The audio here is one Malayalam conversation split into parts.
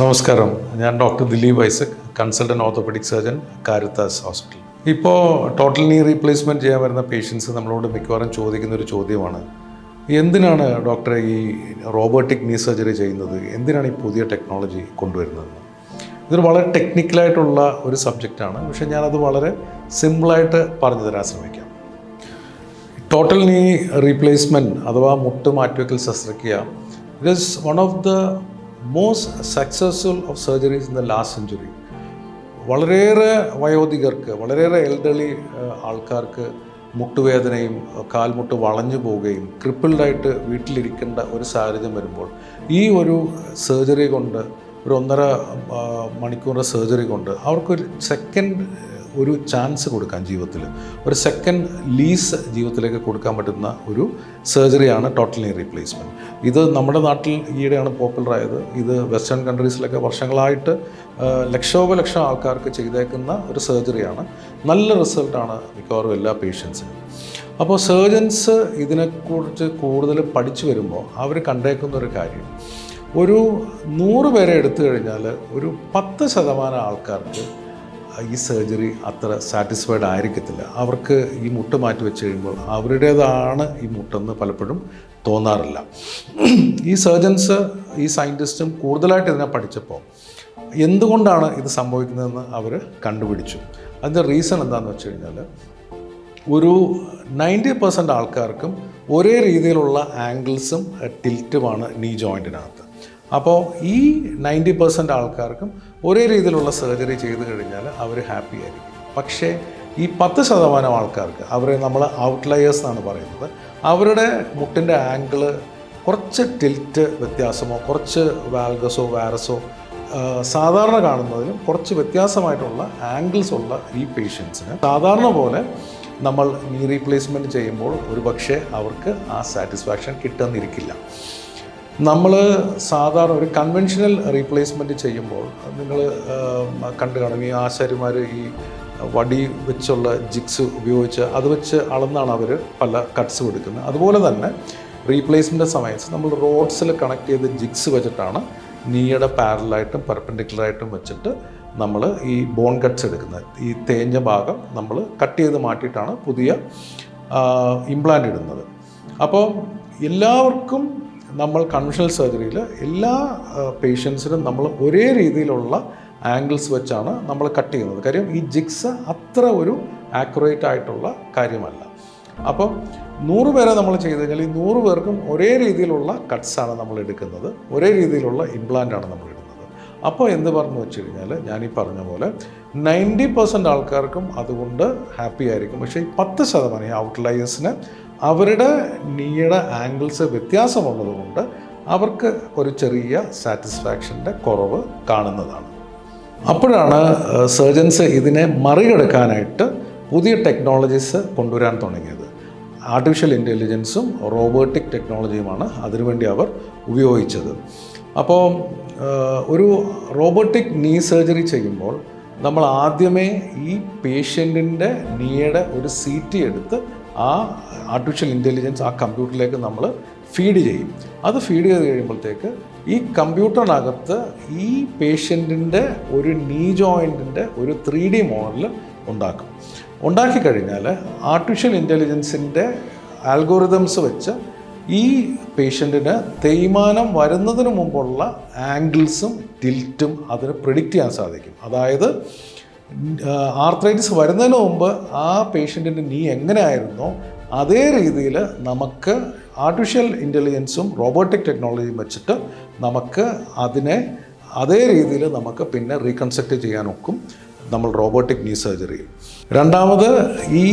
നമസ്കാരം. ഞാൻ doctor Dileep Isaac consultant orthopaedic surgeon Caritas hospital. ഇപ്പോൾ ടോട്ടൽ നീ റീപ്ലേസ്മെന്റ് ചെയ്യാൻ വരുന്ന പേഷ്യൻസ് നമ്മളോട് മിക്കവാറും ചോദിക്കുന്ന ഒരു ചോദ്യമാണ്. എന്തിനാണ് ഡോക്ടറെ ഈ റോബോട്ടിക് നീ സർജറി ചെയ്യുന്നത്? എന്തിനാണ് ഈ പുതിയ ടെക്നോളജി കൊണ്ടുവരുന്നത് ഇതൊരു വളരെ ടെക്നിക്കലായിട്ടുള്ള ഒരു സബ്ജക്റ്റാണ് പക്ഷേ ഞാനത് വളരെ സിമ്പിളായിട്ട് പറഞ്ഞു തരാൻ ശ്രമിക്കാം. ടോട്ടൽ നീ റീപ്ലേസ്മെന്റ് അഥവാ മുട്ട് മാറ്റിവെക്കൽ ശസ്ത്രക്രിയ it is one of the most successful of surgeries in the last century വളരെയേറെ വയോധികർക്ക് വളരെയേറെ എൽഡർലി ആൾക്കാർക്ക് മുട്ടുവേദനയും കാൽമുട്ട് വളഞ്ഞു പോവുകയും ക്രിപ്പിൾഡായിട്ട് വീട്ടിലിരിക്കേണ്ട ഒരു സാഹചര്യം വരുമ്പോൾ ഈ ഒരു സർജറി കൊണ്ട് ഒരു ഒന്നര മണിക്കൂറിന്റെ സർജറി കൊണ്ട് അവർക്കൊരു സെക്കൻഡ് ഒരു ചാൻസ് കൊടുക്കാൻ ജീവിതത്തിൽ ഒരു സെക്കൻഡ് ലീസ് ജീവിതത്തിലേക്ക് കൊടുക്കാൻ പറ്റുന്ന ഒരു സർജറിയാണ് ടോട്ടൽ നീ റീപ്ലേസ്മെന്റ് ഇത് നമ്മുടെ നാട്ടിൽ ഈയിടെയാണ് പോപ്പുലറായത് ഇത് വെസ്റ്റേൺ കൺട്രീസിലൊക്കെ വർഷങ്ങളായിട്ട് ലക്ഷോപലക്ഷം ആൾക്കാർക്ക് ചെയ്തേക്കുന്ന ഒരു സർജറിയാണ് നല്ല റിസൾട്ടാണ് മിക്കവാറും എല്ലാ പേഷ്യൻസിനും അപ്പോൾ സർജൻസ് ഇതിനെക്കുറിച്ച് കൂടുതൽ പഠിച്ചു വരുമ്പോൾ അവർ കണ്ടേക്കുന്ന ഒരു കാര്യം. ഒരു നൂറ് പേരെ എടുത്തു കഴിഞ്ഞാൽ ഒരു പത്ത് ശതമാനം ആൾക്കാർക്ക് ഈ സർജറി അത്ര സാറ്റിസ്ഫൈഡ് ആയിരിക്കത്തില്ല. അവർക്ക് ഈ മുട്ട് മാറ്റി വെച്ച് കഴിയുമ്പോൾ അവരുടേതാണ് ഈ മുട്ടെന്ന് പലപ്പോഴും തോന്നാറില്ല. ഈ സർജൻസ് ഈ സയന്റിസ്റ്റും കൂടുതലായിട്ട് ഇതിനെ പഠിച്ചപ്പോൾ എന്തുകൊണ്ടാണ് ഇത് സംഭവിക്കുന്നതെന്ന് അവർ കണ്ടുപിടിച്ചു. അതിന്റെ റീസൺ എന്താണെന്ന് വെച്ച് കഴിഞ്ഞാൽ ഒരു നയന്റി പെർസെന്റ് ആൾക്കാർക്കും ഒരേ രീതിയിലുള്ള ആംഗിൾസും ടിൽറ്റുമാണ് നീ ജോയിന്റിനകത്ത് അപ്പോൾ ഈ നയന്റി പെർസെന്റ് ആൾക്കാർക്കും ഒരേ രീതിയിലുള്ള സർജറി ചെയ്ത് കഴിഞ്ഞാൽ അവർ ഹാപ്പി ആയിരിക്കും. പക്ഷേ ഈ പത്ത് ശതമാനം ആൾക്കാർക്ക് അവരെ നമ്മൾ ഔട്ട്ലയേഴ്സ് എന്നാണ് പറയുന്നത് അവരുടെ മുട്ടിന്റെ ആംഗിൾ കുറച്ച് ടിൽറ്റ് വ്യത്യാസമോ കുറച്ച് വാൽഗസോ വാരസോ സാധാരണ കാണുന്നതിലും കുറച്ച് വ്യത്യാസമായിട്ടുള്ള ആംഗിൾസ് ഉള്ള ഈ പേഷ്യൻസിന് സാധാരണ പോലെ നമ്മൾ നീ റീപ്ലേസ്മെന്റ് ചെയ്യുമ്പോൾ ഒരു പക്ഷേ അവർക്ക് ആ സാറ്റിസ്ഫാക്ഷൻ കിട്ടുന്നിരിക്കില്ല. നമ്മൾ സാധാരണ ഒരു കൺവെൻഷനൽ റീപ്ലേസ്മെന്റ് ചെയ്യുമ്പോൾ നിങ്ങൾ കണ്ടു കാണും ഈ ആശാരിമാർ ഈ വടി വെച്ചുള്ള ജിക്സ് ഉപയോഗിച്ച് അത് വെച്ച് അളന്നാണ് അവർ പല കട്ട്സ് കൊടുക്കുന്നത്. അതുപോലെ തന്നെ റീപ്ലേസ്മെന്റ് സമയത്ത് നമ്മൾ റോഡ്സിൽ കണക്ട് ചെയ്ത് ജിക്സ് വെച്ചിട്ടാണ് നീയുടെ പാരലായിട്ടും പെർപെൻഡിക്കുലറായിട്ടും വെച്ചിട്ട് നമ്മൾ ഈ ബോൺ കട്ട്സ് എടുക്കുന്നത്. ഈ തേഞ്ഞ ഭാഗം നമ്മൾ കട്ട് ചെയ്ത് മാറ്റിയിട്ടാണ് പുതിയ ഇംപ്ലാന്റ് ഇടുന്നത്. അപ്പോൾ എല്ലാവർക്കും നമ്മൾ കൺവെൻഷണൽ സർജറിയിൽ എല്ലാ പേഷ്യൻസിനും നമ്മൾ ഒരേ രീതിയിലുള്ള ആംഗിൾസ് വെച്ചാണ് നമ്മൾ കട്ട് ചെയ്യുന്നത്. കാര്യം ഈ ജിക്സ് അത്ര ഒരു ആക്യുറേറ്റ് ആയിട്ടുള്ള കാര്യമല്ല. അപ്പം നൂറ് പേരെ നമ്മൾ ചെയ്ത് കഴിഞ്ഞാൽ ഈ നൂറ് പേർക്കും ഒരേ രീതിയിലുള്ള കട്ട്സാണ് നമ്മൾ എടുക്കുന്നത്. ഒരേ രീതിയിലുള്ള ഇംപ്ലാന്റ് ആണ് നമ്മൾ ഇടുന്നത് അപ്പോൾ എന്ത് പറഞ്ഞു വെച്ച് കഴിഞ്ഞാൽ ഈ പറഞ്ഞ പോലെ നയന്റി പെർസെന്റ് ആൾക്കാർക്കും അതുകൊണ്ട് ഹാപ്പി ആയിരിക്കും. പക്ഷേ ഈ പത്ത് ശതമാനം ഈ ഔട്ട്ലയേഴ്സിന് അവരുടെ നീയുടെ ആംഗിൾസ് വ്യത്യാസമുള്ളതുകൊണ്ട് അവർക്ക് ഒരു ചെറിയ സാറ്റിസ്ഫാക്ഷന്റെ കുറവ് കാണുന്നതാണ്. അപ്പോഴാണ് സർജൻസ് ഇതിനെ മറികടക്കാനായിട്ട് പുതിയ ടെക്നോളജീസ് കൊണ്ടുവരാൻ തുടങ്ങിയത്. ആർട്ടിഫിഷ്യൽ ഇന്റലിജൻസും റോബോട്ടിക് ടെക്നോളജിയുമാണ് അതിനുവേണ്ടി അവർ ഉപയോഗിച്ചത്. അപ്പോൾ ഒരു റോബോട്ടിക് നീ സർജറി ചെയ്യുമ്പോൾ നമ്മൾ ആദ്യമേ ഈ പേഷ്യന്റിന്റെ നീയുടെ ഒരു സീറ്റി എടുത്ത് ആ ആർട്ടിഫിഷ്യൽ ഇന്റലിജൻസ് ആ കമ്പ്യൂട്ടറിലേക്ക് നമ്മൾ ഫീഡ് ചെയ്യും. അത് ഫീഡ് ചെയ്ത് കഴിയുമ്പോഴത്തേക്ക് ഈ കമ്പ്യൂട്ടറിനകത്ത് ഈ പേഷ്യന്റിന്റെ ഒരു നീ ജോയിന്റിന്റെ ഒരു ത്രീ ഡി മോഡൽ ഉണ്ടാക്കും. ഉണ്ടാക്കി കഴിഞ്ഞാൽ ആർട്ടിഫിഷ്യൽ ഇന്റലിജൻസിന്റെ ആൽഗോറിതംസ് വെച്ച് ഈ പേഷ്യന്റിന് തേയ്മാനം വരുന്നതിന് മുമ്പുള്ള ആംഗിൾസും ടിൽറ്റും അതിന് പ്രിഡിക്റ്റ് ചെയ്യാൻ സാധിക്കും. അതായത് ആർത്രൈറ്റിസ് വരുന്നതിന് മുമ്പ് ആ പേഷ്യന്റിന്റെ നീ എങ്ങനെയായിരുന്നോ അതേ രീതിയിൽ നമുക്ക് ആർട്ടിഫിഷ്യൽ ഇന്റലിജൻസും റോബോട്ടിക് ടെക്നോളജിയും വെച്ചിട്ട് നമുക്ക് അതിനെ അതേ രീതിയിൽ നമുക്ക് പിന്നെ റീകൺസ്ട്രക്റ്റ് ചെയ്യാനൊക്കും നമ്മൾ റോബോട്ടിക് നീ സർജറി രണ്ടാമത് ഈ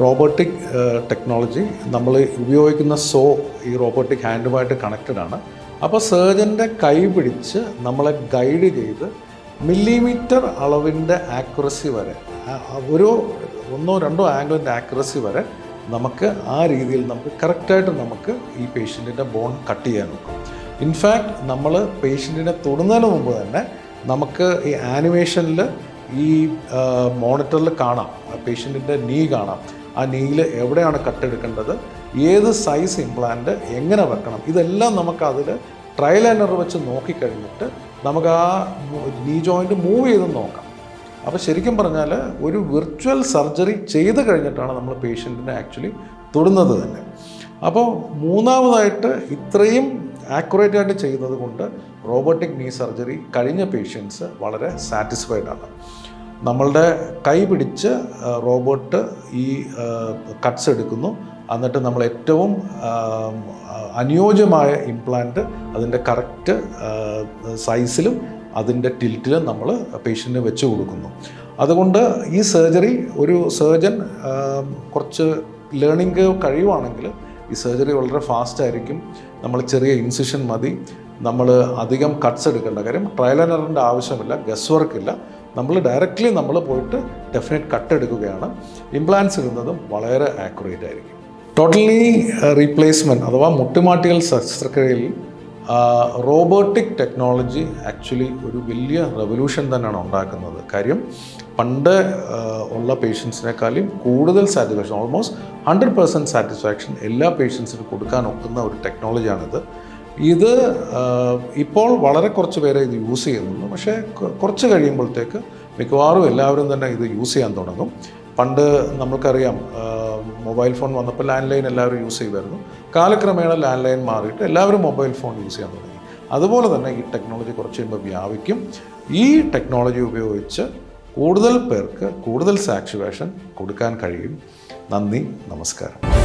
റോബോട്ടിക് ടെക്നോളജി നമ്മൾ ഉപയോഗിക്കുന്ന സോ ഈ റോബോട്ടിക് ഹാൻഡുമായിട്ട് കണക്റ്റഡ് ആണ്. അപ്പോൾ സർജന്റെ കൈ പിടിച്ച് നമ്മളെ ഗൈഡ് ചെയ്ത് മില്ലിമീറ്റർ അളവിന്റെ ആക്യുറസി വരെ ഓരോ ഒന്നോ രണ്ടോ ആംഗിളിന്റെ ആക്യുറസി വരെ നമുക്ക് ആ രീതിയിൽ നമുക്ക് കറക്റ്റായിട്ട് നമുക്ക് ഈ പേഷ്യന്റിന്റെ ബോൺ കട്ട് ചെയ്യാൻ നോക്കും ഇൻഫാക്ട് നമ്മൾ പേഷ്യന്റിനെ തൊടുന്നതിന് മുമ്പ് തന്നെ നമുക്ക് ഈ ആനിമേഷനിൽ ഈ മോണിറ്ററിൽ കാണാം പേഷ്യന്റിന്റെ നീ കാണാം. ആ നീയിൽ എവിടെയാണ് കട്ടെടുക്കേണ്ടത് ഏത് സൈസ് ഇംപ്ലാന്റ് എങ്ങനെ വെക്കണം ഇതെല്ലാം നമുക്കതിൽ ട്രയൽ എനർ വെച്ച് നോക്കിക്കഴിഞ്ഞിട്ട് നമുക്ക് ആ നീ ജോയിന്റ് മൂവ് ചെയ്ത് നോക്കാം. അപ്പോൾ ശരിക്കും പറഞ്ഞാൽ ഒരു വിർച്വൽ സർജറി ചെയ്ത് കഴിഞ്ഞിട്ടാണ് നമ്മൾ പേഷ്യന്റിനെ ആക്ച്വലി തൊടുന്നത് തന്നെ. അപ്പോൾ മൂന്നാമതായിട്ട് ഇത്രയും ആക്യുറേറ്റ് ആയിട്ട് ചെയ്യുന്നത് കൊണ്ട് റോബോട്ടിക് നീ സർജറി കഴിഞ്ഞ പേഷ്യൻസ് വളരെ സാറ്റിസ്ഫൈഡ് ആണ്. നമ്മളുടെ കൈ പിടിച്ച് റോബോട്ട് ഈ കട്ട്സ് എടുക്കുന്നു. എന്നിട്ട് നമ്മൾ ഏറ്റവും അനുയോജ്യമായ ഇംപ്ലാന്റ് അതിന്റെ കറക്റ്റ് സൈസിലും അതിന്റെ ടിൽറ്റിലും നമ്മൾ പേഷ്യന്റിന് വെച്ച് കൊടുക്കുന്നു. അതുകൊണ്ട് ഈ സർജറി ഒരു സർജൻ കുറച്ച് ലേണിംഗ് കഴിയുവാണെങ്കിൽ ഈ സർജറി വളരെ ഫാസ്റ്റ് ആയിരിക്കും. നമ്മൾ ചെറിയ ഇൻസിഷൻ മതി. നമ്മൾ അധികം കട്ട്സ് എടുക്കേണ്ട കാര്യം ട്രയൽ ആൻഡ് ആവശ്യമില്ല ഗസ് വർക്ക് ഇല്ല. നമ്മൾ ഡയറക്റ്റ്ലി നമ്മൾ പോയിട്ട് ഡെഫിനറ്റ് കട്ട് എടുക്കുകയാണ്. ഇംപ്ലാൻസ് ഇടുന്നതും വളരെ ആക്യുറേറ്റ് ആയിരിക്കും. ടോട്ടലി റീപ്ലേസ്മെന്റ് അഥവാ മുട്ടുമാട്ടികൾ ശസ്ത്രക്രിയയിൽ റോബോട്ടിക് ടെക്നോളജി ആക്ച്വലി ഒരു വലിയ റെവല്യൂഷൻ തന്നെയാണ് ഉണ്ടാക്കുന്നത്. കാര്യം പണ്ട് ഉള്ള പേഷ്യൻസിനേക്കാളും കൂടുതൽ satisfaction almost hundred percent satisfaction എല്ലാ പേഷ്യൻസിനും കൊടുക്കാൻ ഒക്കുന്ന ഒരു ടെക്നോളജിയാണിത് ഇത് ഇപ്പോൾ വളരെ കുറച്ച് പേരെ ഇത് യൂസ് ചെയ്യുന്നുള്ളൂ പക്ഷേ കുറച്ച് കഴിയുമ്പോഴത്തേക്ക് മിക്കവാറും എല്ലാവരും തന്നെ ഇത് യൂസ് ചെയ്യാൻ തുടങ്ങും. പണ്ട് നമ്മൾക്കറിയാം ആ, മൊബൈൽ ഫോൺ വന്നപ്പോൾ ലാൻഡ് ലൈൻ എല്ലാവരും യൂസ് ചെയ്യുമായിരുന്നു കാലക്രമേണ ലാൻഡ് ലൈൻ മാറിയിട്ട് എല്ലാവരും മൊബൈൽ ഫോൺ യൂസ് ചെയ്യാൻ തുടങ്ങി. അതുപോലെ തന്നെ ഈ ടെക്നോളജി കുറച്ച് കഴിയുമ്പോൾ വ്യാപിക്കും. ഈ ടെക്നോളജി ഉപയോഗിച്ച് കൂടുതൽ പേർക്ക് കൂടുതൽ സാക്ഷിവേഷൻ കൊടുക്കാൻ കഴിയും. നന്ദി നമസ്കാരം.